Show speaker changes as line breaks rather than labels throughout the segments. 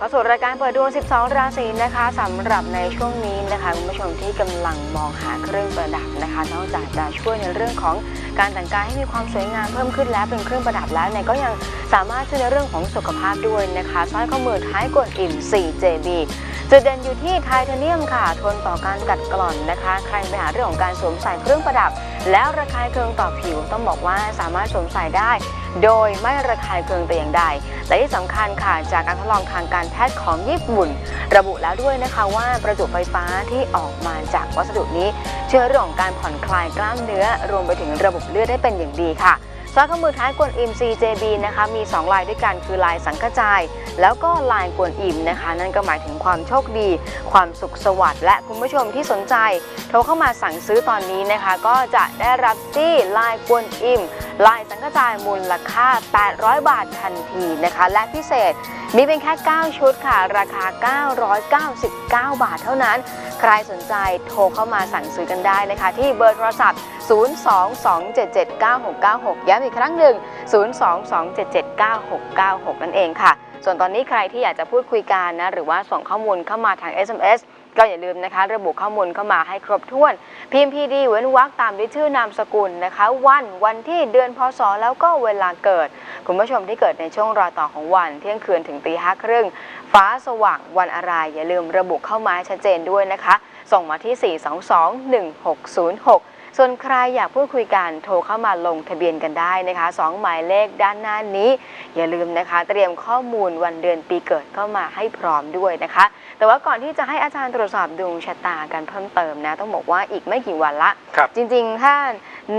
เข้าสู่รายการเปิดดวง 12 ราศีนะคะสำหรับในช่วงนี้นะคะคุณผู้ชมที่กำลังมองหาเครื่องประดับนะคะนอกจากจะช่วยในเรื่องของการแต่งกายให้มีความสวยงามเพิ่มขึ้นแล้วเป็นเครื่องประดับแล้วเนี่ยก็ยังสามารถช่วยในเรื่องของสุขภาพด้วยนะคะสร้อยข้อมือท้ายกวนอิ่ม 4JB จุดเด่นอยู่ที่ไทเทเนียมค่ะ ทนต่อการกัดกร่อนนะคะ ใครไปหาเรื่องของการสวมใส่เครื่องประดับ แล้วระคายเคืองต่อผิวต้องบอกว่าสามารถสวมใส่ได้ โดยไม่ระคายเคืองแต่อย่างใด และที่สำคัญค่ะจากการทดลองทางการแพทย์ของญี่ปุ่น ระบุแล้วด้วยนะคะว่าประจุไฟฟ้าที่ออกมาจากวัสดุนี้ช่วยเรื่องของการผ่อนคลายกล้ามเนื้อ รวมไปถึงระบบเลือดได้เป็นอย่างดีค่ะสร้อยข้อมือท้ายกวนอิม CJB นะคะมี 2 ลายด้วยกันคือลายสังกจาย แล้วก็ลายกวนอิมนะคะ นั่นก็หมายถึงความโชคดี ความสุขสวัสดิ์และคุณผู้ชมที่สนใจ โทรเข้ามาสั่งซื้อตอนนี้นะคะ ก็จะได้รับจี้ลายกวนอิม ลายสังกจายมูลค่า800 บาททันทีนะคะ และพิเศษมีเป็นแค่ 9 ชุดค่ะ ราคา 999 บาทเท่านั้น ใครสนใจโทรเข้ามาสั่งซื้อกันได้นะคะ ที่เบอร์โทรศัพท์ 022779696 ย้ำอีกครั้งหนึ่ง 022779696 นั่นเองค่ะ ส่วนตอนนี้ใครที่อยากจะพูดคุยกันนะ หรือว่าส่งข้อมูลเข้ามาทาง SMS ก็อย่าลืมนะคะ ระบุข้อมูลเข้ามาให้ครบถ้วน พิมพ์พีดีเว้นวรรคตามด้วยชื่อนามสกุลนะคะ วันวันที่เดือนพศแล้วก็เวลาเกิด คุณผู้ชมที่เกิดในช่วงรอยต่อของวัน เที่ยงคืนถึงตีห้าครึ่งฟ้าสว่างวันอะไร อย่าลืมระบุเข้ามาให้ชัดเจนด้วยนะคะ ส่งมาที่ 422-1606 ส่วนใครอยากพูดคุยกันโทรเข้ามาลงทะเบียนกันได้นะคะสองหมายเลขด้านหน้านี้ อย่าลืมนะคะ เตรียมข้อมูลวันเดือนปีเกิดเข้ามาให้พร้อมด้วยนะคะ แต่ว่าก่อนที่จะให้อาจารย์ตรวจสอบดวงชะตากันเพิ่มเติมนะ ต้องบอกว่าอีกไม่กี่วันละ
ครับ
จริงๆ ถ้า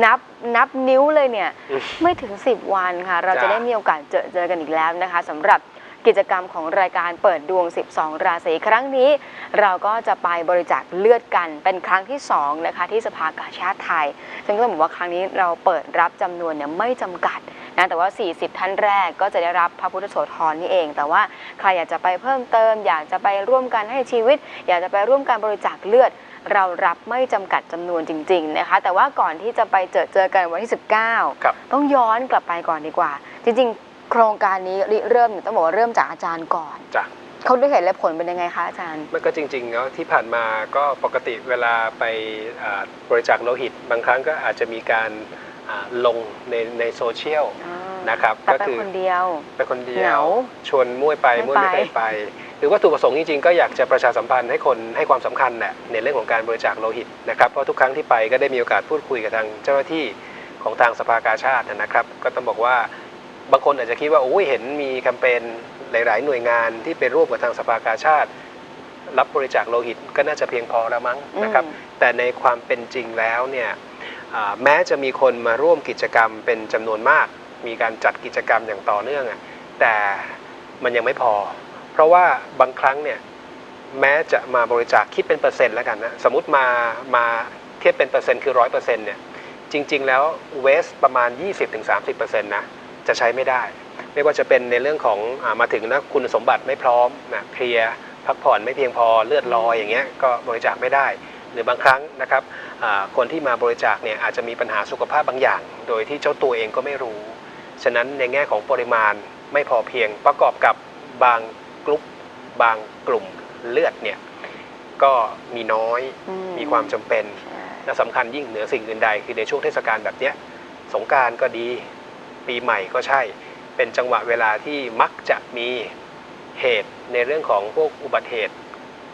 นับนับนิ้วเลยเนี่ย
อืม
ไม่ถึง 10 วันค่ะ เราจะ
จ้ะ
ได้มีโอกาสเจอเจอกันอีกแล้วนะคะสำหรับ กิจกรรมของรายการเปิดดวง 12 ราศีครั้งนี้ เราก็จะไปบริจาคเลือดกันเป็นครั้งที่2นะคะที่สภากาชาติไทย ซึ่งก็ต้องบอกว่าครั้งนี้เราเปิดรับจำนวนเนี่ยไม่จำกัดนะแต่ว่า 40 ท่านแรกก็จะได้รับพระพุทธโสธรนี่เอง แต่ว่าใครอยากจะไปเพิ่มเติม อยากจะไปร่วมกันให้ชีวิต อยากจะไปร่วมการบริจาคเลือด เรารับไม่จำกัดจำนวนจริง ๆ นะคะ แต่ว่าก่อนที่จะไปเจอเจอกันวันที่ 19
ครับ
ต้องย้อนกลับไปก่อนดีกว่า จริง ๆ โครงการนี้ริเริ่มเนี่ยต้องบอกว่าเริ่มจากอาจารย์ก่อน
จ้ะ
เขาด้วยเหตุและผลเป็นยังไงคะอาจารย์
มันก็จริงๆแล้วที่ผ่านมาก็ปกติเวลาไปอ่าบริจาคโลหิต บางครั้งก็อาจจะมีการอ่าลงในในโซเชียลนะครับ
แต่
ก็
เป็น
คือ
คนเดียว
ไปคนเดี
เห
ยว
งา
ชวนมั่วไป
ไม่
มั่วไม่
ไป
ได้ไป หรือวัตถุประสงค์จริงๆ ก็อยากจะประชาสัมพันธ์ให้คนให้ความสำคัญแหละในเรื่องของการบริจาคโลหิตนะครับเพราะทุกครั้งที่ไปก็ได้มีโอกาสพูดคุยกับทางเจ้าหน้าที่ของทางสภากาชาตินะครับ ก็ต้องบอกว่า บางคนอาจจะคิดว่าโอ้ยเห็นมีแคมเปญหลาย ๆ หน่วยงานที่ไปร่วมกับทางสภากาชาติ รับบริจาคโลหิตก็น่าจะเพียงพอแล้วมั้งนะครับ
อืม
แต่ในความเป็นจริงแล้วเนี่ยอ่าแม้จะมีคนมาร่วมกิจกรรมเป็นจำนวนมาก มีการจัดกิจกรรมอย่างต่อเนื่องอะแต่มันยังไม่พอ เพราะว่าบางครั้งเนี่ยแม้จะมาบริจาคคิดเป็นเปอร์เซ็นต์แล้วกันนะสมมติมามาเทียบเป็นเปอร์เซ็นต์คือร้อยเปอร์เซ็นต์เนี่ยจริง ๆ แล้วเวสประมาณ 20-30%นะ จะใช้ไม่ได้ ไม่ว่าจะเป็นในเรื่องของอามาถึงนะคุณสมบัติไม่พร้อมนะเพลียพักผ่อนไม่เพียงพอเลือดลอยอย่างเงี้ยก็บริจาคไม่ได้ หรือบางครั้งนะครับอ่าคนที่มาบริจาคเนี่ยอาจจะมีปัญหาสุขภาพบางอย่าง โดยที่เจ้าตัวเองก็ไม่รู้ ฉะนั้นในแง่ของปริมาณไม่พอเพียงประกอบกับบางกลุ่มบางกลุ่มเลือดเนี่ยก็มีน้อย
อื
มีความจำเป็น
ใช่
และสำคัญยิ่งเหนือสิ่งอื่นใด คือในช่วงเทศกาลแบบเนี้ยสงกรารก็ดี ปีใหม่ก็ใช่ เป็นจังหวะเวลาที่มักจะมีเหตุในเรื่องของพวกอุบัติเหตุ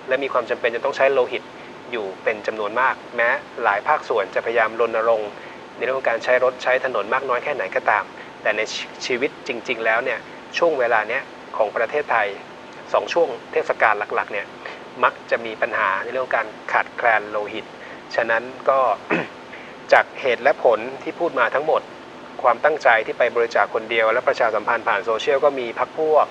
และมีความจำเป็นจะต้องใช้โลหิตอยู่เป็นจำนวนมาก แม้หลายภาคส่วนจะพยายามรณรงค์ในเรื่องของการใช้รถใช้ถนนมากน้อยแค่ไหนก็ตาม แต่ในชีวิตจริง ๆ แล้วเนี่ยช่วงเวลาเนี้ยของประเทศไทยสองช่วงเทศกาลหลักๆเนี่ยมักจะมีปัญหาในเรื่องการขาดแคลนโลหิต ฉะนั้นก็จากเหตุและผลที่พูดมาทั้งหมด ความตั้งใจที่ไปบริจาคคนเดียว และประชาสัมพันธ์ผ่านโซเชียลก็มีพักพวก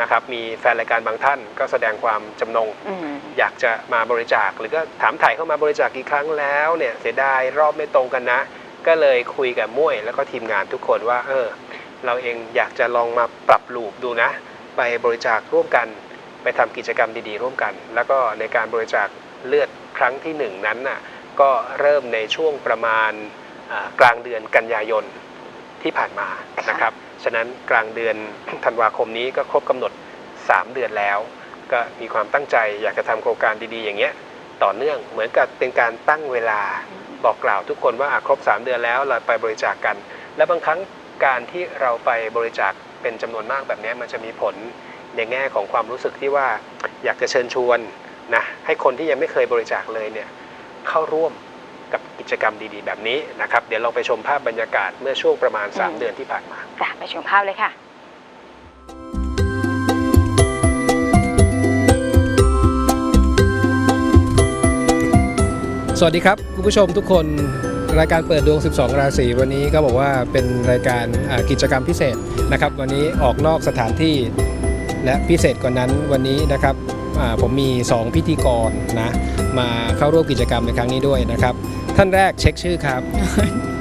นะครับมีแฟนรายการบางท่านก็แสดงความจำนง
อืม
อยากจะมาบริจาค หรือก็ถามถ่ายเข้ามาบริจาคกี่ครั้งแล้วเนี่ยเสียดายรอบไม่ตรงกันนะ ก็เลยคุยกับมุ้ยแล้วก็ทีมงานทุกคนว่าเออเราเองอยากจะลองมาปรับลูปดูนะ ไปบริจาคร่วมกัน ไปทำกิจกรรมดีๆ ร่วมกัน แล้วก็ในการบริจาคเลือดครั้งที่หนึ่งนั้นน่ะก็เริ่มในช่วงประมาณอ่ากลางเดือนกันยายน ที่ผ่านมานะครับ ฉะนั้นกลางเดือนธันวาคมนี้ก็ครบกำหนด 3 เดือนแล้ว ก็มีความตั้งใจอยากจะทำโครงการดีๆ อย่างเงี้ยต่อเนื่องเหมือนกับเป็นการตั้งเวลาบอกกล่าวทุกคนว่าอะครบ 3 เดือนแล้วเราไปบริจาคกัน และบางครั้งการที่เราไปบริจาคเป็นจำนวนมากแบบเนี้ยมันจะมีผลในแง่ของความรู้สึกที่ว่าอยากจะเชิญชวนนะให้คนที่ยังไม่เคยบริจาคเลยเนี่ยเข้าร่วม กับกิจกรรมดีๆ แบบนี้นะครับ เดี๋ยวเราไปชมภาพบรรยากาศเมื่อช่วงประมาณ 3 เดือนที่ผ่านมา
จ้ะไปชมภาพเลยค่ะ
สวัสดีครับ คุณผู้ชมทุกคนรายการเปิดดวง 12 ราศีวันนี้ก็บอกว่าเป็นรายการอ่ากิจกรรมพิเศษนะครับ วันนี้ออกนอกสถานที่และพิเศษกว่านั้นวันนี้นะครับอ่า ผมมี 2 พิธีกรนะมาเข้าร่วมกิจกรรมในครั้งนี้ด้วยนะครับ ท่านแรกเช็คชื่อครับ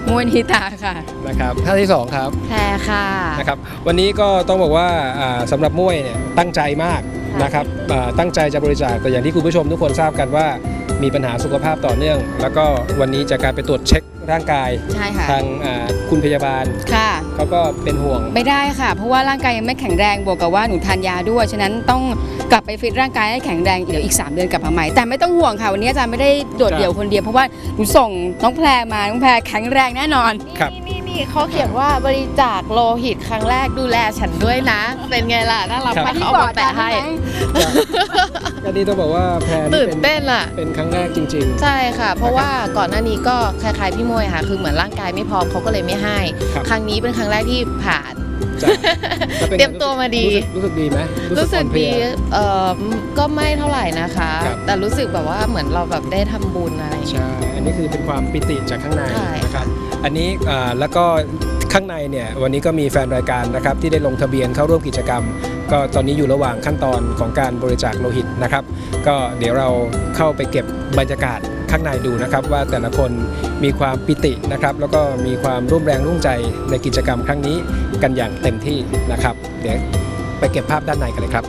มวนิตาค่ะ
นะครับท่านที่ 2 ครับ
แพรค่ะ
นะครับวันนี้ก็ต้องบอกว่าอ่าสำหรับมุ้ยเนี่ยตั้งใจมากนะครับอ่าตั้งใจจะบริจาคแต่อย่างที่คุณผู้ชมทุกคนทราบกันว่า มีปัญหาสุขภาพต่อเนื่อง แล้วก็วันนี้จากการไปตรวจเช็คร่างกาย
ใช่ค่ะ
ทางอ่าคุณพยาบาล
ค่ะ
เขาก็เป็นห่วง
ไม่ได้ค่ะ เพราะว่าร่างกายยังไม่แข็งแรงบวกกับว่าหนูทานยาด้วย ฉะนั้นต้องกลับไปฟิตร่างกายให้แข็งแรงเดี๋ยวอีก 3 เดือนกลับมาใหม่ แต่ไม่ต้องห่วงค่ะ วันนี้อาจารย์ไม่ได้โดดเดี่ยวคนเดียวเพราะว่าหนูส่งน้องแพรมาน้องแพรแข็งแรงแน่นอน
ครับ
นี่นี่นี่ เขาเขียนว่าบริจาคโลหิตครั้งแรกดูแลฉันด้วยนะ เป็นไงล่ะน่ารัก
ครับ
มากเขาเอามาแปะให้
ก็นี่ต้องบอกว่าแพร
ตื่
นี่
น
เป็น
เต้นอะ
เป็นครั้งแรกจริง
ใช่ค่ะ เพราะว่าก่อนหน้านี้ก็คล้ายๆพี่มวยค่ะ คือเหมือนร่างกายไม่พร้อมเขาก็เลยไม่ให้
ครับ
ครั้งนี้เป็นครั้งแรกที่ผ่าน
ๆจ้ะแล้วป็นไง
เตรียมตัวมาดี
รู้สึกรู้สึกดีไหม
รู้สึก
อ่อนเพลี
ดี
ย
เอ่อก็ไม่เท่าไหร่นะคะ
ครับ
แต่รู้สึกแบบว่าเหมือนเราแบบได้ทำบุญอะไรอย่างเงี้ย
ใช่ อันนี้คือเป็นความปิติจากข้างใน
ใช่
นะครับ อันนี้แล้วก็ข้างในเนี่ยวันนี้ก็มีแฟนรายการนะครับที่ได้ลงทะเบียนเข้าร่วมกิจกรรม ก็ตอนนี้อยู่ระหว่างขั้นตอนของการบริจาคโลหิตนะครับ ก็เดี๋ยวเราเข้าไปเก็บบรรยากาศข้างในดูนะครับ ว่าแต่ละคนมีความปิตินะครับ แล้วก็มีความร่วมแรงร่วมใจในกิจกรรมครั้งนี้กันอย่างเต็มที่นะครับ เดี๋ยวไปเก็บภาพด้านในกันเลยครับ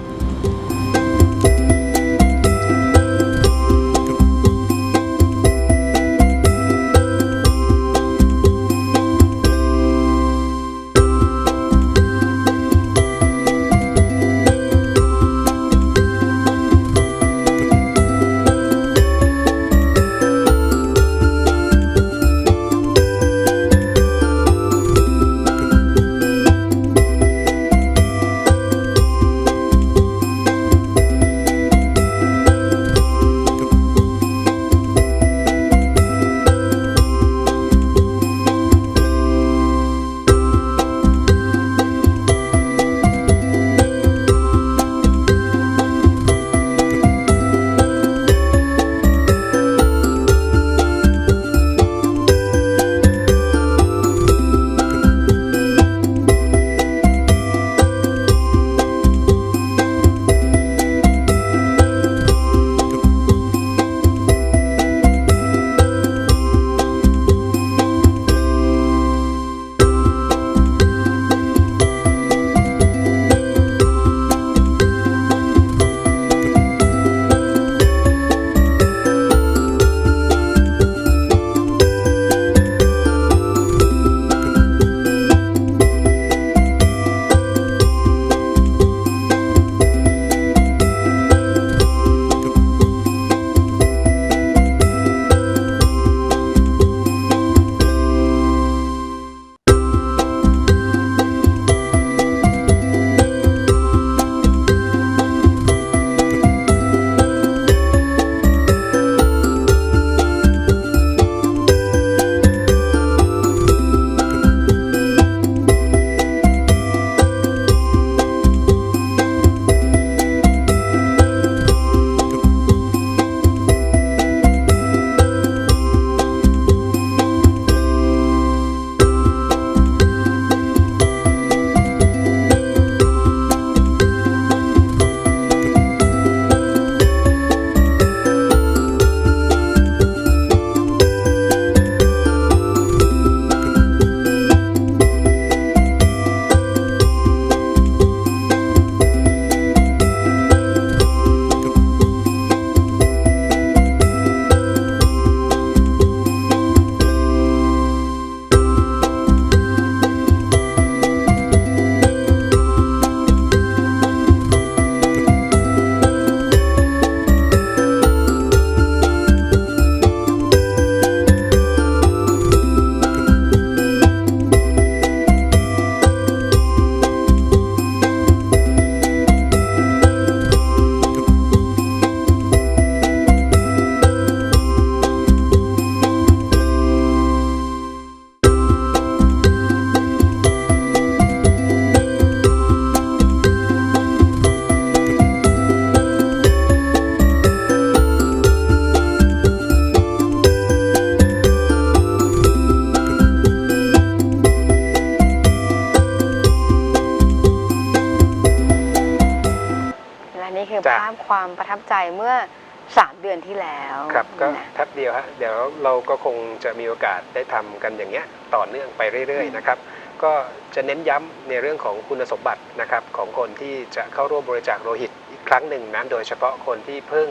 ค่ะ
ภาพความประทับใจเมื่อ 3 เดือนที่แล้ว
ครับก็
นะ
แป๊บเดียวฮะเดี๋ยวเราก็คงจะมีโอกาสได้ทำกันอย่างเงี้ยต่อเนื่องไปเรื่อย
อืม
ๆนะครับก็จะเน้นย้ำในเรื่องของคุณสมบัตินะครับของคนที่จะเข้าร่วมบริจาคโลหิตอีกครั้งหนึ่งนะโดยเฉพาะคนที่เพิ่ง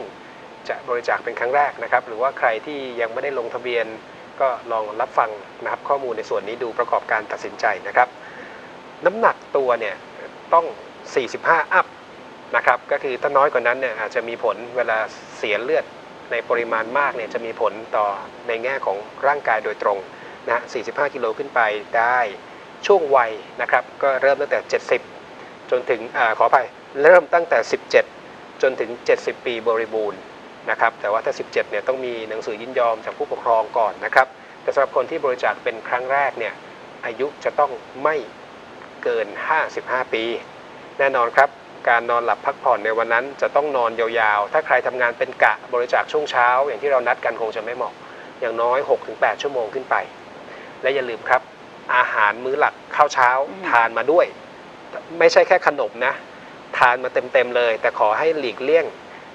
จะบริจาคเป็นครั้งแรกนะครับหรือว่าใครที่ยังไม่ได้ลงทะเบียน ก็ลองรับฟังนะครับข้อมูลในส่วนนี้ดูประกอบการตัดสินใจนะครับ น้ำหนักตัวเนี่ยต้อง 45 อัพ นะครับก็คือถ้าน้อยกว่านั้นเนี่ยอาจจะมีผลเวลาเสียเลือดในปริมาณมากเนี่ยจะมีผลต่อในแง่ของร่างกายโดยตรงนะ45 กิโลขึ้นไปได้ช่วงวัยนะครับก็เริ่มตั้งแต่ 70 จนถึงอขออภัยเริ่มตั้งแต่ 17 จนถึง 70 ปีบริบูรณ์นะครับแต่ว่าถ้า 17 เนี่ยต้องมีหนังสือยินยอมจากผู้ปกครองก่อนนะครับแต่สำหรับคนที่บริจาคเป็นครั้งแรกเนี่ยอายุจะต้องไม่เกิน 55 ปี แน่นอนครับ การนอนหลับพักผ่อนในวันนั้นจะต้องนอนยาวๆ ถ้าใครทำงานเป็นกะบริจาคช่วงเช้า อย่างที่เรานัดกันคงจะไม่เหมาะ อย่างน้อย 6-8 ชั่วโมงขึ้นไป และอย่าลืมครับ อาหารมื้อหลักข้าวเช้า
อืม
ทานมาด้วย ไม่ใช่แค่ขนมนะ ทานมาเต็มๆเลย แต่ขอให้หลีกเลี่ยง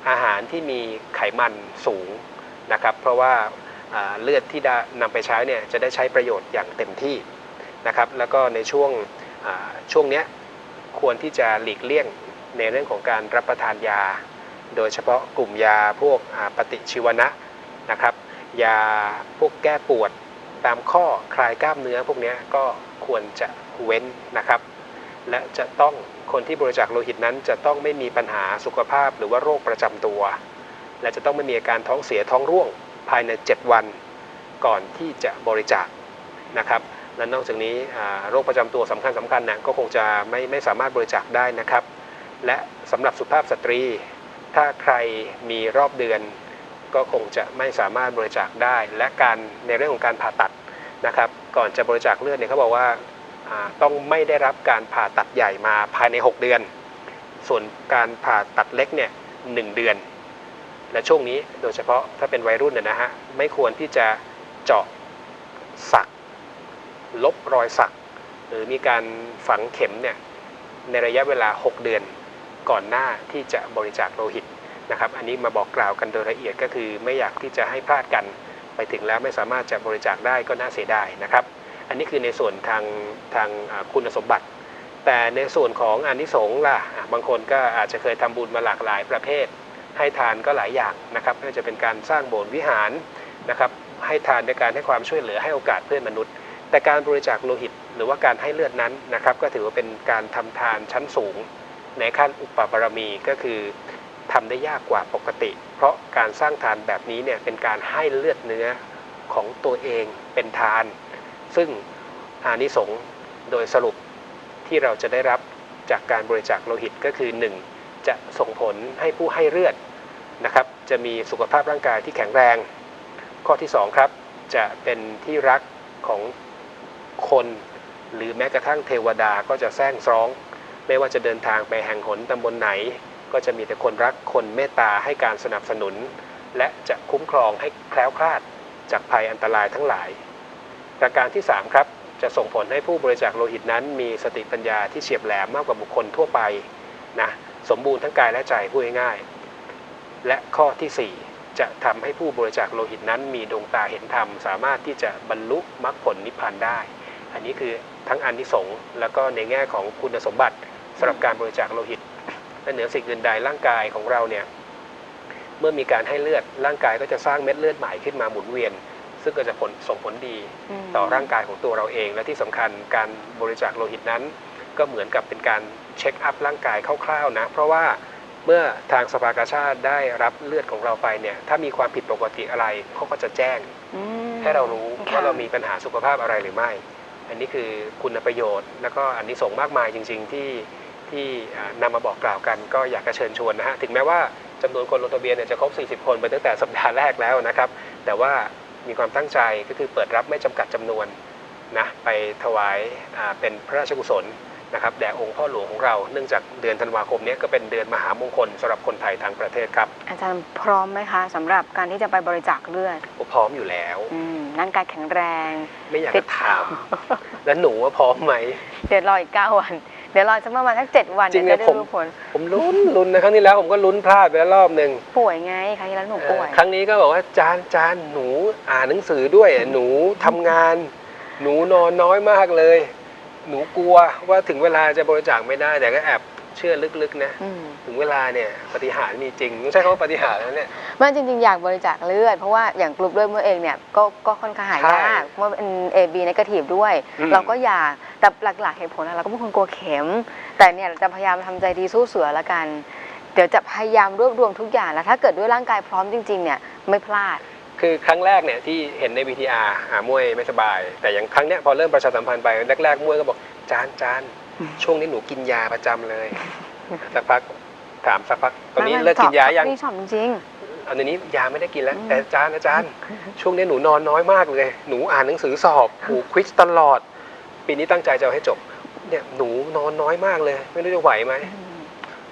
อาหารที่มีไขมันสูงนะครับ เพราะว่าอ่าเลือดที่ได้นำไปใช้เนี่ยจะได้ใช้ประโยชน์อย่างเต็มที่นะครับ แล้วก็ในช่วงอ่าช่วงเนี้ยควรที่จะหลีกเลี่ยง ในเรื่องของการรับประทานยา โดยเฉพาะกลุ่มยาพวกปฏิชีวนะนะครับ ยาพวกแก้ปวดตามข้อคลายกล้ามเนื้อพวกนี้ก็ควรจะเว้นนะครับ และจะต้องคนที่บริจาคโลหิตนั้น จะต้องไม่มีปัญหาสุขภาพหรือว่าโรคประจำตัว และจะต้องไม่มีอาการท้องเสียท้องร่วงภายใน 7 วันก่อนที่จะบริจาคนะครับและนอกจากนี้โรคประจำตัวสำคัญสำคัญนะก็คงจะไม่ไม่สามารถบริจาคได้นะครับ และสำหรับสุภาพสตรี ถ้าใครมีรอบเดือน ก็คงจะไม่สามารถบริจาคได้ และการในเรื่องของการผ่าตัดนะครับ ก่อนจะบริจาคเลือดเนี่ยเขาบอกว่าต้องไม่ได้รับการผ่าตัดใหญ่มาภายใน 6 เดือน ส่วนการผ่าตัดเล็กเนี่ยหเดือน และช่วงนี้โดยเฉพาะถ้าเป็นวัยรุ่นเนยนะฮะไม่ควรที่จะเจาะสัก ลบรอยสัก หรือมีการฝังเข็มเนี่ยในระยะเวลา 6 เดือน ก่อนหน้าที่จะบริจาคโลหิตนะครับ อันนี้มาบอกกล่าวกันโดยละเอียดก็คือไม่อยากที่จะให้พลาดกันไปถึงแล้วไม่สามารถจะบริจาคได้ก็น่าเสียดายนะครับ อันนี้คือในส่วนทางทางคุณสมบัติ แต่ในส่วนของอานิสงส์ล่ะบางคนก็อาจจะเคยทำบุญมาหลากหลายประเภท ให้ทานก็หลายอย่างนะครับไม่ว่าจะเป็นการสร้างโบสถ์วิหารนะครับให้ทานในการให้ความช่วยเหลือให้โอกาสเพื่อนมนุษย์ แต่การบริจาคโลหิต หรือว่าการให้เลือดนั้นนะครับก็ถือว่าเป็นการทำทานชั้นสูง ในขั้นอุปบารมีก็คือทำได้ยากกว่าปกติ เพราะการสร้างทานแบบนี้เนี่ยเป็นการให้เลือดเนื้อของตัวเองเป็นทาน ซึ่งอานิสงส์โดยสรุปที่เราจะได้รับจากการบริจาคโลหิตก็คือ 1. จะส่งผลให้ผู้ให้เลือดนะครับ จะมีสุขภาพร่างกายที่แข็งแรง ข้อที่ 2 ครับ จะเป็นที่รักของคน หรือแม้กระทั่งเทวดาก็จะแซงซ้อง ไม่ว่าจะเดินทางไปแห่งหนตำบลไหน ก็จะมีแต่คนรักคนเมตตาให้การสนับสนุน และจะคุ้มครองให้แคล้วคลาดจากภัยอันตรายทั้งหลาย ประการที่ 3 ครับ จะส่งผลให้ผู้บริจาคโลหิตนั้น มีสติปัญญาที่เฉียบแหลมมากกว่าบุคคลทั่วไปนะสมบูรณ์ทั้งกายและใจพูดง่ายๆและข้อทีสี่4 จะทำให้ผู้บริจาคโลหิตนั้น มีดวงตาเห็นธรรม สามารถที่จะบรรลุมรรคผลนิพพานได้ อันนี้คือทั้งอานิสงส์แล้วก็ในแง่ของคุณสมบัติ สำหรับการบริจาคโลหิตและเหนือสิ่งอื่นใดร่างกายของเราเนี่ยเมื่อมีการให้เลือดร่างกายก็จะสร้างเม็ดเลือดใหม่ขึ้นมาหมุนเวียน ซึ่งก็จะผลส่งผลดี
ม
ต่อร่างกายของตัวเราเอง และที่สำคัญการบริจาคโลหิตนั้น ก็เหมือนกับเป็นการเช็คอัพร่างกายคร่าวๆนะเพราะว่าเมื่อทางสภากาชาติได้รับเลือดของเราไปเนี่ยถ้ามีความผิดปกติอะไรเขาก็จะแจ้ง
อืม
ให้เรารู้
ค่ะ
ว่าเรามีปัญหาสุขภาพอะไรหรือไม่ อันนี้คือคุณประโยชน์ แล้วก็อันนี้ส่งส์มากมายจริง ๆ ที่ ที่อ่านำมาบอกกล่าวกันก็อยากจะเชิญชวนนะฮะถึงแม้ว่าจำนวนคนลงทะเบียนเนี่ยจะครบ 40 คนไปตั้งแต่สัปดาห์แรกแล้วนะครับ แต่ว่ามีความตั้งใจก็คือเปิดรับไม่จำกัดจำนวนนะไปถวายอ่าเป็นพระราชกุศลนะครับแด่องค์พ่อหลวงของเรา เนื่องจากเดือนธันวาคมเนี้ก็เป็นเดือนมหามงคลสำหรับคนไทยทั้งประเทศครับ
อาจารย์พร้อมไหมคะสำหรับการที่จะไปบริจาคเลือด
ผมพร้อมอยู่แล้ว
อืมร่างกายแข็งแรง
ไม่อยากจะถาม แล้วหนูว่าพร้อมไหม
เดี๋ยวรออีก9วัน เดี๋ยวรอจะประมาณสักเจ็ดวัน
จริง
เดี๋ยวจะ
เนี่ย
ได้
ผม
รู้ผล
ผมลุ้นลุ้นนะครั้งที่แล้วผมก็ลุ้นพลาดไปแล้วรอบหนึ่ง
ป่วยไงครั้งที่แล้วหนูป่วย
เอ่อครั้งนี้ก็บอกว่าจานจานหนูอ่านหนังสือด้วยหนูทำงาน หนูนอนน้อยมากเลย หนูกลัวว่าถึงเวลาจะบริจาคไม่ได้แต่ก็แอบเชื่อลึกๆนะ
อืม
ถึงเวลาเนี่ยปฏิหารย์มีจริงต้องใช้คำว่าปฏิหารย์นะเนี่ย
มันจริง ๆ อยากบริจาคเลือด เพราะว่าอย่างกลุ่มเลือดเมื่อเองเนี่ยก็ก็ค่อนข้างหายาก
ใช่
เพราะว่าเป็น AB negative ด้วย
อืม
เราก็อยาก แต่หลักๆเหตุผลอะเราก็เป็นคนกลัวเข็ม แต่เนี่ยเราจะพยายามทำใจดีสู้เสือละกัน เดี๋ยวจะพยายามรวบรวมทุกอย่างแล้วถ้าเกิดด้วยร่างกายพร้อมจริงๆเนี่ยไม่พลาด
คือครั้งแรกเนี่ยที่เห็นใน VTR อ่ามวยไม่สบาย แต่อย่างครั้งเนี้ยพอเริ่มประชาสัมพันธ์ไปแรกๆมวยก็บอกจานจานช่วงนี้หนูกินยาประจำเลยสักพักถามสักพักตอนนี้เลิกกินยายัง
นี่ชอบจริง
อันนี้ยาไม่ได้กินแล้ว
อืม
แต่อาจารย์อาจารย์ ช่วงนี้หนูนอนน้อยมากเลย หนูอ่านหนังสือสอบหนูควิสตลอด ปีนี้ตั้งใจจะเอาให้จบ เนี่ยหนูนอนน้อยมากเลย ไม่รู้จะไหวไหม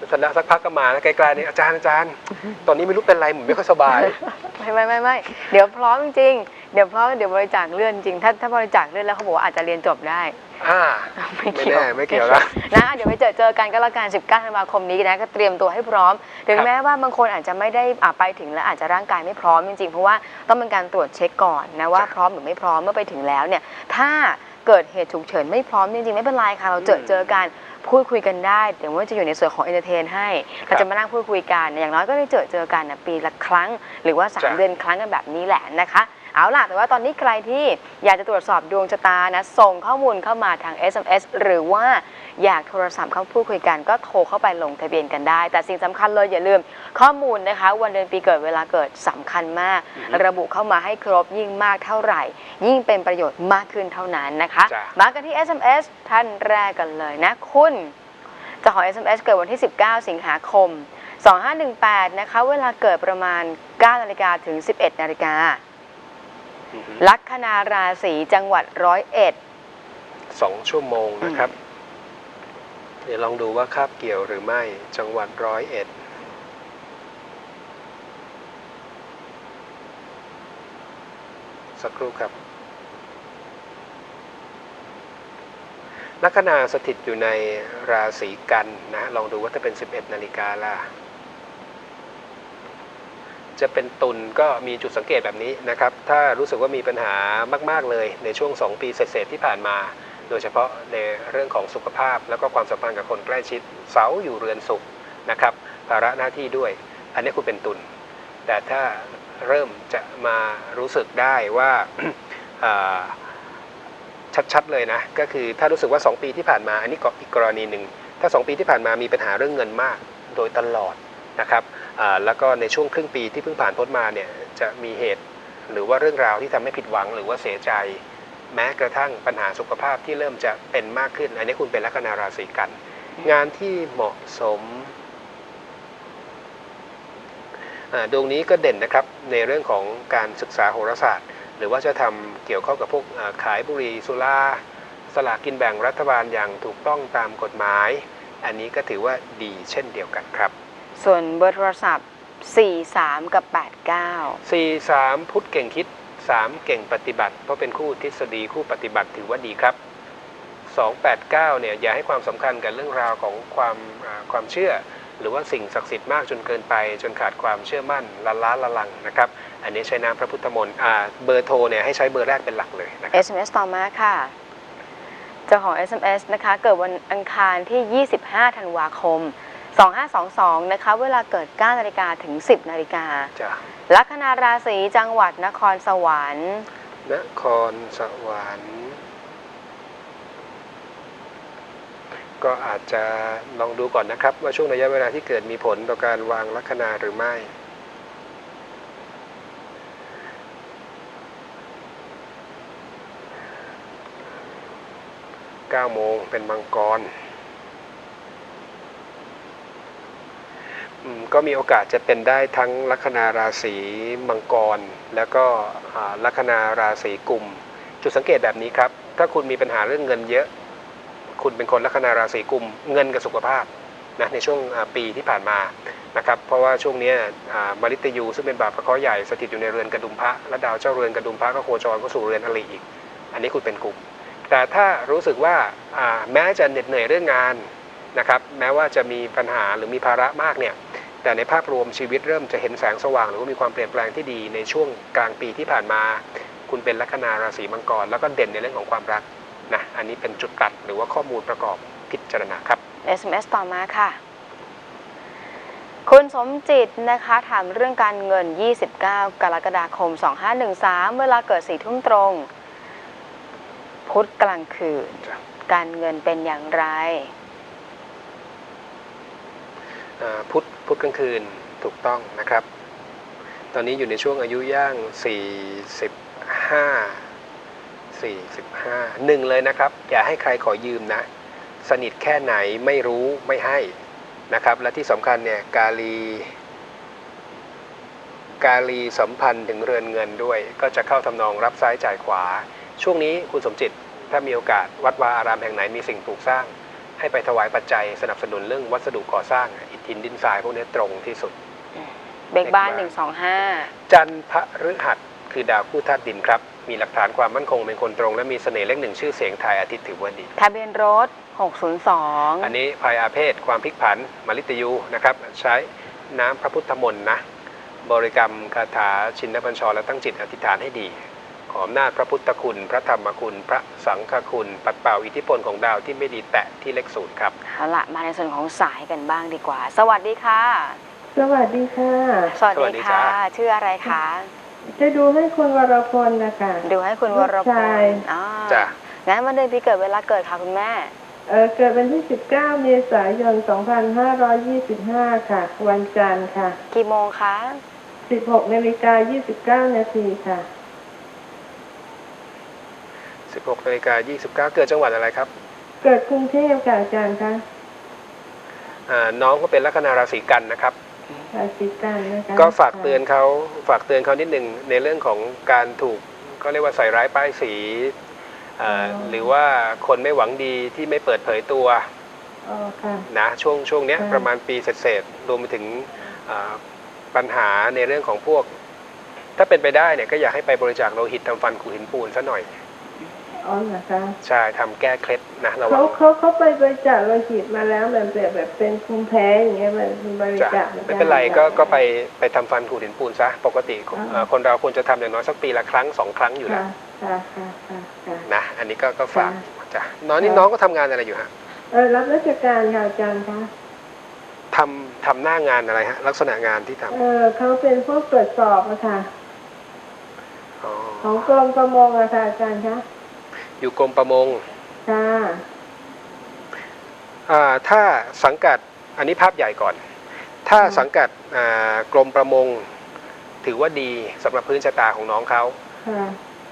เสร็จแล้วสักพักก็มาแล้วไกลๆเนี่ยอาจารย์อาจารย์ ตอนนี้ไม่รู้เป็นไรผมไม่ค่อยสบาย
ไม่ไม่ไม่ไม่เดี๋ยวพร้อมจริงๆเดี๋ยวพร้อมเดี๋ยวบริจาคเลือดจริงถ้าถ้าบริจาคเลือดแล้วเขาบอกว่าอาจจะเรียนจบได้
อ่า
ไม่
ไม่
เกี่ยว
แน่ไม่เกี่ยวนะ
นะเดี๋ยวไปเจอเจอกันก็แล้วกัน 19ธันวาคมนี้นะก็เตรียมตัวให้พร้อม ถึง
ครับ
แม้ว่าบางคนอาจจะไม่ได้อะไปถึงแล้วอาจจะร่างกายไม่พร้อมจริงๆเพราะว่าต้องเป็นการตรวจเช็คก่อนนะว่าพร้อมหรือไม่พร้อมเมื่อไปถึงแล้วเนี่ยถ้า เกิดเหตุฉุกเฉินไม่พร้อมจริงๆไม่เป็นไรค่ะ เราเจอเจอกันพูดคุยกันได้เดี๋ยวว่าจะอยู่ในส่วนของเอนเตอร์เทนให้เราจะมานั่งพูดคุยกัน อย่างน้อยก็ได้เจอเจอกันนะปีละครั้ง หรือว่าสาม
จ้ะ
เดือนครั้งกันแบบนี้แหละนะคะเอาล่ะ แต่ว่าตอนนี้ใครที่อยากจะตรวจสอบดวงชะตานะ ส่งข้อมูลเข้ามาทาง SMS หรือว่า อยากโทรศัพท์เข้าพูดคุยกันก็โทรเข้าไปลงทะเบียนกันได้ แต่สิ่งสำคัญเลยอย่าลืม ข้อมูลนะคะ วันเดือนปีเกิดเวลาเกิดสำคัญมาก
อือฮึ
ระบุเข้ามาให้ครบยิ่งมากเท่าไหร่ ยิ่งเป็นประโยชน์มากขึ้นเท่านั้นนะคะ
จ้ะ
มากันที่ SMS ท่านแรกกันเลยนะ คุณเจะของ SMS เกิดวันที่ 19 สิงหาคม 2518 นะคะ เวลาเกิดประมาณ 9 นาฬิกาถึง 11 นาฬิกา
อือฮึ
ลัคนาราศีจังหวัดร้อยเอ็ด
สองชั่วโมงนะครับเดี๋ยวลองดูว่าคาบเกี่ยวหรือไม่ จังหวัดร้อยเอ็ดสักครู่ครับ ลัคนาสถิตอยู่ในราศีกันนะ ลองดูว่าถ้าเป็น 11 นาฬิกาล่ะ จะเป็นตุลก็มีจุดสังเกตแบบนี้นะครับ ถ้ารู้สึกว่ามีปัญหามาก ๆ เลยในช่วง 2 ปีเศษๆที่ผ่านมา โดยเฉพาะในเรื่องของสุขภาพ แล้วก็ความสัมพันธ์กับคนใกล้ชิด เสาอยู่เรือนสุขนะครับภาระหน้าที่ด้วย อันนี้คุณเป็นตุลแต่ถ้าเริ่มจะมารู้สึกได้ว่าชัดๆเลยนะก็คือถ้ารู้สึกว่า 2 ปีที่ผ่านมา อันนี้ก็อีกกรณีหนึ่งถ้า 2 ปีที่ผ่านมามีปัญหาเรื่องเงินมากโดยตลอดนะครับแล้วก็ในช่วงครึ่งปีที่เพิ่งผ่านพ้นมาเนี่ยจะมีเหตุ หรือว่าเรื่องราวที่ทำให้ผิดหวังหรือว่าเสียใจ แม้กระทั่งปัญหาสุขภาพที่เริ่มจะเป็นมากขึ้น อันนี้คุณเป็นลัคนาราศีกัน งานที่เหมาะสมอ่าดวงนี้ก็เด่นนะครับในเรื่องของการศึกษาโหราศาสตร์ หรือว่าจะทำเกี่ยวข้องกับพวกอ่าขายบุหรี่สุราสลากกินแบ่งรัฐบาลอย่างถูกต้องตามกฎหมาย อันนี้ก็ถือว่าดีเช่นเดียวกันครับ
ส่วนเบอร์โทรศัพท์ 43 กับ 89
43 พุทธเก่งคิด 3 เก่งปฏิบัติ เพราะเป็นคู่ทฤษฎีคู่ปฏิบัติถือว่าดีครับ 289เนี่ยอย่าให้ความสำคัญกับเรื่องราวของความความเชื่อ หรือว่าสิ่งศักดิ์สิทธิ์มากจนเกินไป จนขาดความเชื่อมั่นละล้าละลังนะครับอันนี้ใช้น้ำพระพุทธมนต์อ่าเบอร์โทรเนี่ยให้ใช้เบอร์แรกเป็นหลักเลยนะครับ
SMS ต่อมาค่ะเจ้าของ SMS นะคะเกิดวันอังคารที่ 25 ธันวาคม 2522 นะคะ เวลาเกิด 9 นาฬิกาถึง 10 นาฬิกา
จ้ะ
ลัคนาราศีจังหวัดนครสวรรค์
นครสวรรค์ก็อาจจะลองดูก่อนนะครับ ว่าช่วงระยะเวลาที่เกิดมีผลต่อการวางลัคนาหรือไม่ 9 โมงเป็นมังกรอืม ก็มีโอกาสจะเป็นได้ทั้งลัคนาราศีมังกร แล้วก็ลัคนาราศีกุม จุดสังเกตแบบนี้ครับ ถ้าคุณมีปัญหาเรื่องเงินเยอะ คุณเป็นคนลัคนาราศีกุม เงินกับสุขภาพนะในช่วงปีที่ผ่านมานะครับเพราะว่าช่วงนี้ยอ่ามฤตยูซึ่งเป็นบาปพระเคราะห์ใหญ่สถิตอยู่ในเรือนกระดุมพระและดาวเจ้าเรือนกระดุมพระก็โคจรเข้าสู่เรือนอริอีก อันนี้คุณเป็นกลุ่ม แต่ถ้ารู้สึกว่าแม้จะเหน็ดเหนื่อยเรื่องงานนะครับแม้ว่าจะมีปัญหาหรือมีภาระมากเนี่ย แต่ในภาพรวมชีวิตเริ่มจะเห็นแสงสว่าง หรือว่ามีความเปลี่ยนแปลงที่ดีในช่วงกลางปีที่ผ่านมา คุณเป็นลัคนาราศีมังกร แล้วก็เด่นในเรื่องของความรักนะอันนี้เป็นจุดตัดหรือว่าข้อมูลประกอบพิจารณาครับ
SMS ต่อมาค่ะ คุณสมจิตนะคะถามเรื่องการเงิน 29 กรกฎาคม 2513 เวลาเกิดสี่ทุ่มตรง พุธกลางคืน
จ้ะ
การเงินเป็นอย่างไร
อ่าพุธ พุธกลางคืนถูกต้องนะครับ ตอนนี้อยู่ในช่วงอายุย่าง 45 45หนึ่งเลยนะครับ อย่าให้ใครขอยืมนะ สนิทแค่ไหนไม่รู้ไม่ให้นะครับ และที่สำคัญเนี่ยกาลีกาลีสัมพันธ์ถึงเรือนเงินด้วย ก็จะเข้าทำนองรับซ้ายจ่ายขวา ช่วงนี้คุณสมจิตถ้ามีโอกาส วัดวาอารามแห่งไหนมีสิ่งปลูกสร้าง ให้ไปถวายปัจจัยสนับสนุนเรื่องวัสดุก่อสร้างอิฐหินดินทรายพวกนี้ตรงที่สุด
เบกบ้าน
เบกบ้าน
125
จันทร์พฤหัสคือดาวคู่ธาตุดินครับ มีหลักฐานความมั่นคงเป็นคนตรง และมีเสน่ห์เลขหนึ่งชื่อเสียงไทายอาทิตย์ถือว่าดี
ทะเบียนรถ 602
อันนี้ภัยอาเพศ ความพลิกผันมาลิตยูนะครับ ใช้น้ำพระพุทธมนต์นะ บริกรรมคาถาชินบัญชรและตั้งจิตอธิษฐานให้ดี ขออำนาจพระพุทธคุณ พระธรรมคุณ พระสังฆคุณ ปัดเป่าอิทธิพลของดาวที่ไม่ดีแตะที่เลขศูนย์ครับ
เอาละมาในส่วนของสายกันบ้างดีกว่า สวัสดีค่ะ
สวัสดีค่ะ
สวัส
สวัสดี
ดี
จ้า
ค่ะชื่ออะไรคะ
จะดูให้คุณวรพลนะคะ
ดูให้คุณวร
ลู
พ
กชาย
ลอ่า
จ้ะ
งั้นวันเดือนปีเกิดเวลาเกิดค่ะคุณแม่
เออเกิดวันที่ 19 เมษายน 2525 ค่ะ วันจันทร์ค่ะ
กี่โมงคะ
16นาฬิกา29 นาทีค่ะ
16นาฬิกา29 เกิดจังหวัดอะไรครับ
เกิดกรุงเทพค่ะอาจารย์คะ
อ่าน้องก็เป็นลัคนาราศีกันนะครับ
ราศีกันนะคะ
ก็ฝากเตือนเขาฝากเตือนเขานิดหนึ่งในเรื่องของการถูกก็เรียกว่าใส่ร้ายป้ายสีเอ่อหรือว่าคนไม่หวังดีที่ไม่เปิดเผยตัว
อ๋อค่ะ
นะช่วงช่วงเนี้ย
ค่ะ
ประมาณปีเศษๆรวมไปถึงอ่าปัญหาในเรื่องของพวก ถ้าเป็นไปได้เนี่ยก็อยากให้ไปบริจาคโลหิตทำฟันขูดหินปูนซะหน่อย
อ๋อนะคะ
ใช่ทำแก้เคล็ดนะระวั
เขา
ง
เขาเขาไปบริจาคโลหิตมาแล้วแบบแบบแบบเป็นภูมิแพ้อย่างเงี้ยมันบริ
จ้ะ
จาค
ไม่เป็นไรก็ก็ไปไปทำฟันขูดหินปูนซะปกติเอ่อคนเราควรจะทำอย่างน้อยสักปีละครั้งสองครั้งอยู่แล้ว
ค่ะค่ะค่ะค่ะค่ะ
นะอันนี้ก็ก็ฝาก
ค่ะ
จ้ะน้องนี่
ค่ะ
น้องก็ทำงานอะไรอยู่ฮะ
เออรับราชการค่ะอาจารย์คะ
ทำทำหน้างานอะไรฮะ ลักษณะงานที่ท
เออเขาเป็นพวกตรวจสอบอะค่ะำ
อ๋อ
ของกรมประมงอะค่ะอาจารย์คะ
อยู่กรมประมง
ค่ะ
อ่าถ้าสังกัดอันนี้ภาพใหญ่ก่อน ถ้า
ค่ะ
สังกัดอ่ากรมประมง ถือว่าดีสำหรับพื้นชะตาของน้องเขา
ค่ะ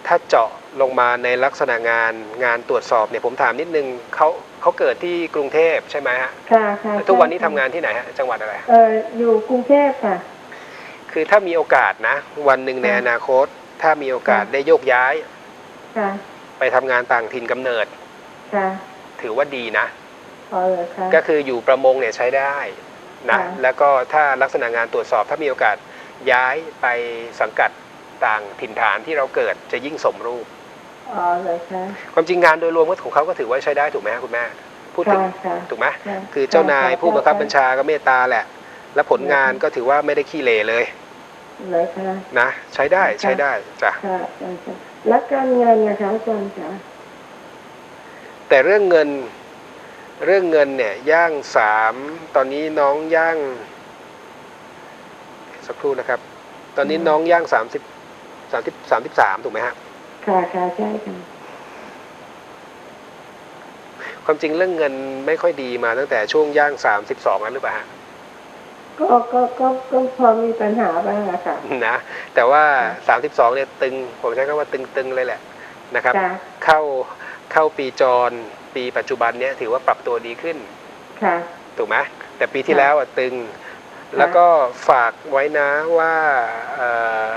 ถ้าเจาะลงมาในลักษณะงานงานตรวจสอบเนี่ยผมถามนิดนึงเขาเขาเกิดที่กรุงเทพใช่ไหมฮะ
ค่ะค่ะ
ทุกวันนี้ทำงานที่ไหนฮะจังหวัดอะไร
เอออยู่กรุงเทพค่ะ
คือถ้ามีโอกาสนะ วันหนึ่งใน
ค่ะ
อนาคต ถ้ามีโอกาส
ค่ะ
ได้โยกย้าย
ค่ะ
ไปทำงานต่างถิ่นกำเนิด
ค่ะ
ถือว่าดีนะ
อ๋อเหรอคะ
ก็คืออยู่ประมงเนี่ยใช้ได้นะ
ค่ะ
แล้วก็ถ้าลักษณะงานตรวจสอบถ้ามีโอกาสย้ายไปสังกัดต่างถิ่นฐานที่เราเกิดจะยิ่งสมรูป
อ๋อเหรอคะ
ความจริงงานโดยรวมของเขาก็ถือว่าใช้ได้ถูกไหมครับคุณแม่พูดถึง
ค่ะค่ะ
ถูกไหม
ค่ะ
คือเจ้านาย
ค่ะ
ผู้บังคับบัญชาก็เมตตาแหละ และผลงานก็ถือว่าไม่ได้ขี้เลเลย
เหรอคะ
นะ ใช้ได้ใช้ได้จ้ะ
ค่ะอาจารย์คะ แล้วการเงินนะคะอาจารย์คะ
แต่เรื่องเงินเรื่องเงินเนี่ยย่างสามตอนนี้น้องย่าง สักครู่นะครับ ตอนนี้น้องย่างสามสิบสามสิบสามสิบสามถูกไหมฮะ
ค่ะค่ะใช่ค่ะ
ความจริงเรื่องเงินไม่ค่อยดีมาตั้งแต่ช่วงย่างสามสิบสองแล้วหรือเปล่าฮะ
ก็ก็ก็ก็พอมีปัญหาบ้างอะค่ะ
นะแต่ว่าสามสิบสองเนี่ยตึง ผมใช้คำว่าตึงๆเลยแหละนะครับ
ค่ะ
เข้าเข้าปีจรปีปัจจุบันเนี่ยถือว่าปรับตัวดีขึ้น
ค่ะ
ถูกไหมแต่ปีที่
ค่ะ
แล้วอะตึง แล้วก็ฝากไว้นะว่าเอ่อ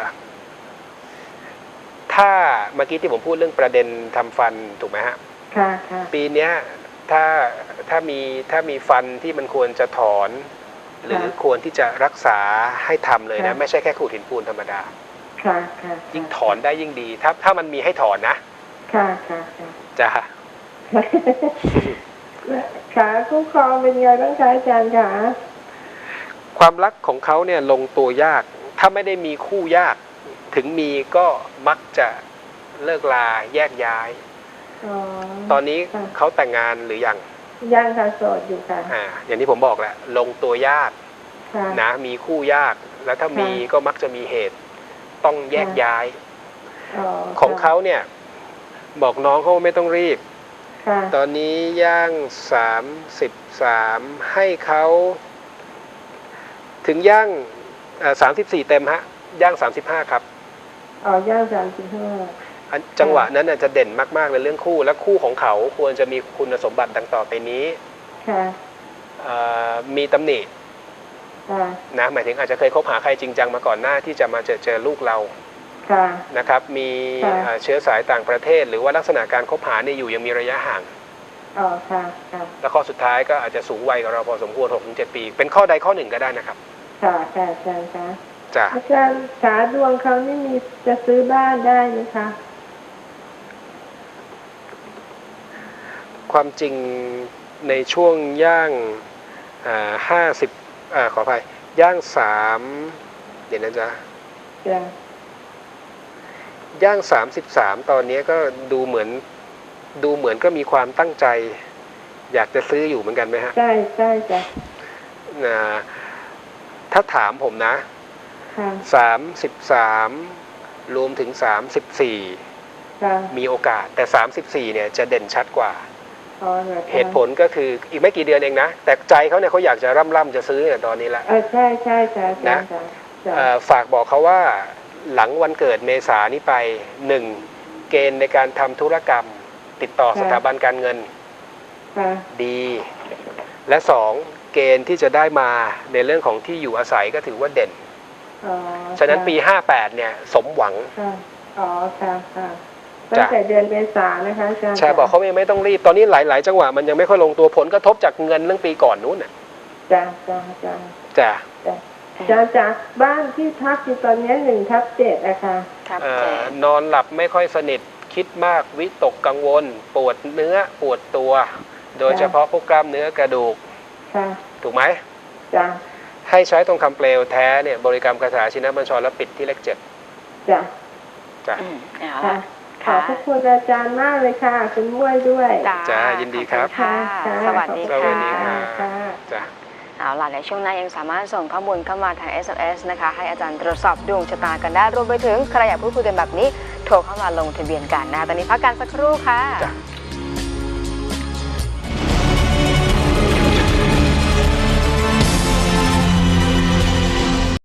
ถ้าเมื่อกี้ที่ผมพูดเรื่องประเด็นทำฟันถูกไหมฮะ
ค่ะค่ะ
ปีเนี้ยถ้าถ้ามีถ้ามีฟันที่มันควรจะถอน หรือควรที่จะรักษาให้ทำเลยนะ ไม่ใช่แค่ขูดหินปูนธรรมดา
ค่ะค่ะ
ยิ่งถอนได้ยิ่งดี ถ้าถ้ามันมีให้ถอนนะ
ค่ะค่ะค่ะ
จ้า
ขาคู่ครองเป็นไงบ้างคะอาจารย์คะ
ความรักของเขาเนี่ยลงตัวยาก ถ้าไม่ได้มีคู่ยาก ถึงมีก็มักจะเลิกลาแยกย้าย
อ๋อ
ตอนนี้
ค่ะ
เขาแต่งงานหรือยัง
ยังค่ะโสดอยู่ค่ะ
อ่าอย่างที่ผมบอกแหละลงตัวยาก
ค่ะ
นะ มีคู่ยาก แล้วถ้ามี
ค่ะ
ก็มักจะมีเหตุ ต้องแยก
ค่ะ
ย้าย
อ๋อ
ของ
ค่ะ
เขาเนี่ย บอกน้องเขาว่าไม่ต้องรีบ
ค่ะ
ตอนนี้ย่างสามสิบสามให้เขาถึงย่างสามสิบสี่เต็มฮะ ย่างสามสิบห้าครับ
อ๋อย่างสามสิบห้า
อัน จังหวะนั้นน่ะจะเด่นมากๆในเรื่องคู่ และคู่ของเขาควรจะมีคุณสมบัติดังต่อไปนี้
ค่ะ
เอ่อมีตำหนิ
ค่ะ
นะหมายถึงอาจจะเคยคบหาใครจริงจังมาก่อนหน้าที่จะมาเจอเจอลูกเรา
ค่ะ
นะครับ มี
ค่ะ
เอ่อเชื้อสายต่างประเทศ หรือว่าลักษณะการคบหาเนี่ยอยู่ยังมีระยะห่าง
อ๋อค่ะค่ะ
และข้อสุดท้ายก็อาจจะสูงวัยกับเราพอสมควร6-7ปี เป็นข้อใดข้อหนึ่งก็ได้นะครับ
ค่ะค่ะอาจารย์คะ
จ้ะ
อาจารย์ขาดวงเขานี่มีจะซื้อบ้านได้ไหมคะ
ความจริงในช่วงย่างห้าสิบขออภัย ย่างสามเดี๋ยวนะจ๊ะ
จ้ะ
ย่างสามสิบสามตอนนี้ก็ดูเหมือนดูเหมือนก็มีความตั้งใจ อยากจะซื้ออยู่เหมือนกันไหมฮะ
ใช่ใช่จ้ะ
อ่าถ้าถามผมนะ
ค่ะ
สามสิบสามรวมถึงสามสิบสี่
ค่ะ
มีโอกาสแต่สามสิบสี่เนี่ยจะเด่นชัดกว่า
อ๋อ เหรอคะ
เหตุผลก็คืออีกไม่กี่เดือนเองนะ แต่ใจเขาเนี่ยเขาอยากจะร่ำร่ำจะซื้อเนี่ยตอนนี้ละ
เออใช่ใช่จ้ะอาจารย์จ้ะจ้ะ
เอ่อฝากบอกเขาว่าหลังวันเกิดเมษานี้ไปหนึ่งเกณฑ์ในการทำธุรกรรม ติดต่อสถาบันการเงิน
ค่ะ
ดี และสองเกณฑ์ที่จะได้มาในเรื่องของที่อยู่อาศัยก็ถือว่าเด่น
อ๋อ
ฉะนั้น
ค่
ปี58เนี่ยสมหวัง
ค่ะอ๋อค่ะค่ะ
จ้ะ
ตั้งแต่เดือนเมษานะคะอาจารย์
ใช่บอกเขายังไม่ต้องรีบตอนนี้หลาย ๆ จังหวะมันยังไม่ค่อยลงตัวผลกระทบจากเงินเรื่องปีก่อนนู้นน่ะ
จ้ะจ้ะจ้ะ
จ้ะ
จ้ะจ้ะบ้านที่พักอยู่ตอนนี้หนึ่งทับเจ็ดนะคะ
ครับ
เอ่
เจ
อนอนหลับไม่ค่อยสนิทคิดมากวิตกกังวล ปวดเนื้อปวดตัว โดยเฉพาะพวกกล้ามเนื้อกระดูก
ค่ะ
ถูกไหม
จ้ะ
ให้ใช้ตรงคำเปลวแท้เนี่ยบริกรรมคาถาชินบัญชรแล้วปิดที่เลขเจ็ด
จ้ะ
จ้ะ
อืมเอา
ค่ะ
ละ
ขอบพระคุณอาจารย์มากเลยค่ะ คุณม้วยด้วย
จ้า
จ้ายินดีครับ
ขอณค่ะสวัสดี
สวัสดี
ค่ะ
ค่ะ
ค่ะ
จ้ะ
เอาล่ะในช่วงหน้ายังสามารถส่งข้อมูลเข้ามาทาง SMS นะคะ ให้อาจารย์ตรวจสอบดวงชะตากันได้รวมไปถึงใครอยากพูดคุยกันแบบนี้ โทรเข้ามาลงทะเบียนกันนะคะตอนนี้พักกันสักครู่ค่ะ
จ้ะ